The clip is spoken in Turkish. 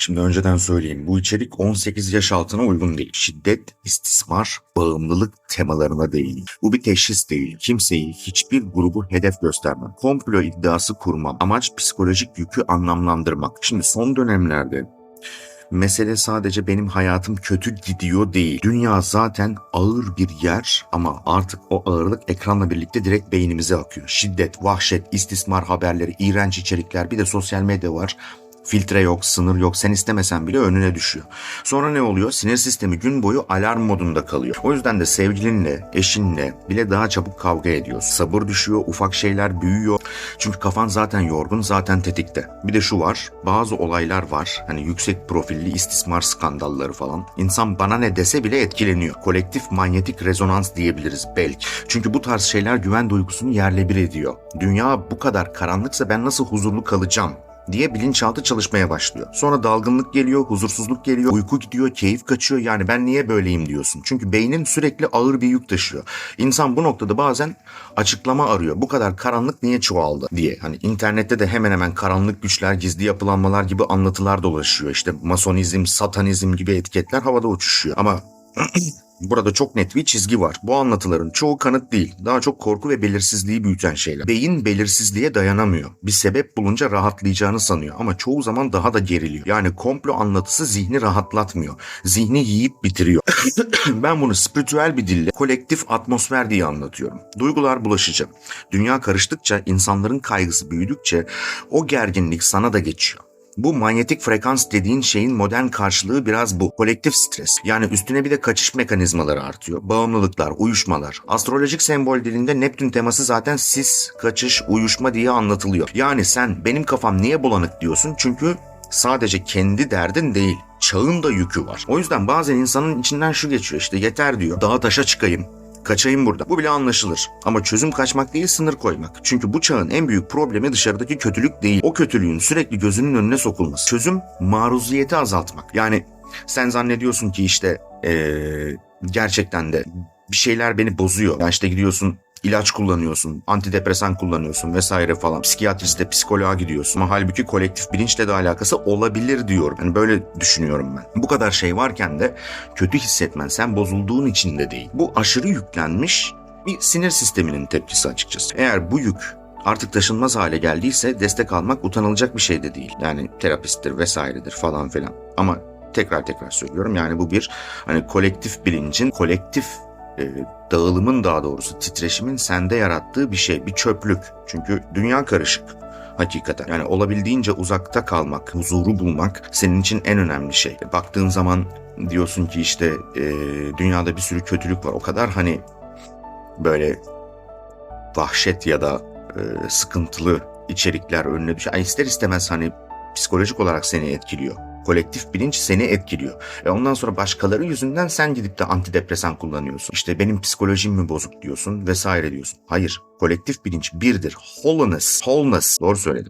Şimdi önceden söyleyeyim. Bu içerik 18 yaş altına uygun değil. Şiddet, istismar, bağımlılık temalarına değil. Bu bir teşhis değil. Kimseyi, hiçbir grubu hedef göstermem. Komplo iddiası kurmam. Amaç psikolojik yükü anlamlandırmak. Şimdi son dönemlerde Mesele sadece benim hayatım kötü gidiyor değil. Dünya zaten ağır bir yer ama artık o ağırlık ekranla birlikte direkt beynimize akıyor. Şiddet, vahşet, istismar haberleri, iğrenç içerikler bir de sosyal medya var. Filtre yok, sınır yok. Sen istemesen bile önüne düşüyor. Sonra ne oluyor? Sinir sistemi gün boyu alarm modunda kalıyor. O yüzden de sevgilinle, eşinle bile daha çabuk kavga ediyorsun. Sabır düşüyor, ufak şeyler büyüyor. Çünkü kafan zaten yorgun, zaten tetikte. Bir de şu var, bazı olaylar var. Hani yüksek profilli istismar skandalları falan. İnsan bana ne dese bile etkileniyor. Kolektif manyetik rezonans diyebiliriz belki. Çünkü bu tarz şeyler güven duygusunu yerle bir ediyor. Dünya bu kadar karanlıksa ben nasıl huzurlu kalacağım? Diye bilinçaltı çalışmaya başlıyor. Sonra dalgınlık geliyor, huzursuzluk geliyor, uyku gidiyor, keyif kaçıyor. Yani ben niye böyleyim diyorsun. Çünkü beynin sürekli ağır bir yük taşıyor. İnsan bu noktada bazen açıklama arıyor. Bu kadar karanlık niye çoğaldı diye. Hani internette de hemen hemen karanlık güçler, gizli yapılanmalar gibi anlatılar dolaşıyor. İşte masonizm, satanizm gibi etiketler havada uçuşuyor. Ama Burada çok net bir çizgi var. Bu anlatıların çoğu kanıt değil. Daha çok korku ve belirsizliği büyüten şeyler. Beyin belirsizliğe dayanamıyor. Bir sebep bulunca rahatlayacağını sanıyor ama çoğu zaman daha da geriliyor. Yani komplo anlatısı zihni rahatlatmıyor. Zihni yiyip bitiriyor. ben bunu spiritüel bir dille kolektif atmosfer diye anlatıyorum. Duygular bulaşıcı. Dünya karıştıkça, insanların kaygısı büyüdükçe o gerginlik sana da geçiyor. Bu manyetik frekans dediğin şeyin modern karşılığı biraz bu. Kolektif stres. Yani üstüne bir de kaçış mekanizmaları artıyor. Bağımlılıklar, uyuşmalar. Astrolojik sembol dilinde Neptün teması zaten sis, kaçış, uyuşma diye anlatılıyor. Yani sen benim kafam niye bulanık diyorsun çünkü sadece kendi derdin değil. Çağın da yükü var. O yüzden bazen insanın içinden şu geçiyor işte yeter diyor. Dağa taşa çıkayım. Kaçayım burada. Bu bile anlaşılır. Ama çözüm kaçmak değil sınır koymak. Çünkü bu çağın en büyük problemi dışarıdaki kötülük değil. O kötülüğün sürekli gözünün önüne sokulması. Çözüm maruziyeti azaltmak. Yani sen zannediyorsun ki işte ee, gerçekten de bir şeyler beni bozuyor. Yani işte gidiyorsun ilaç kullanıyorsun, antidepresan kullanıyorsun vesaire falan. Psikiyatriste, psikoloğa gidiyorsun. Ama halbuki kolektif bilinçle de alakası olabilir diyorum. Yani böyle düşünüyorum ben. Bu kadar şey varken de kötü hissetmen sen bozulduğun için de değil. Bu aşırı yüklenmiş bir sinir sisteminin tepkisi açıkçası. Eğer bu yük artık taşınmaz hale geldiyse destek almak utanılacak bir şey de değil. Yani terapisttir vesairedir falan filan. Ama tekrar tekrar söylüyorum yani bu bir hani kolektif bilincin kolektif e, dağılımın daha doğrusu titreşimin sende yarattığı bir şey, bir çöplük. Çünkü dünya karışık hakikaten. Yani olabildiğince uzakta kalmak, huzuru bulmak senin için en önemli şey. Baktığın zaman diyorsun ki işte e, dünyada bir sürü kötülük var. O kadar hani böyle vahşet ya da e, sıkıntılı içerikler önüne düşüyor. Yani ister istemez hani psikolojik olarak seni etkiliyor kolektif bilinç seni etkiliyor. E ondan sonra başkaları yüzünden sen gidip de antidepresan kullanıyorsun. İşte benim psikolojim mi bozuk diyorsun vesaire diyorsun. Hayır. Kolektif bilinç birdir. Wholeness. Wholeness. Doğru söyledim.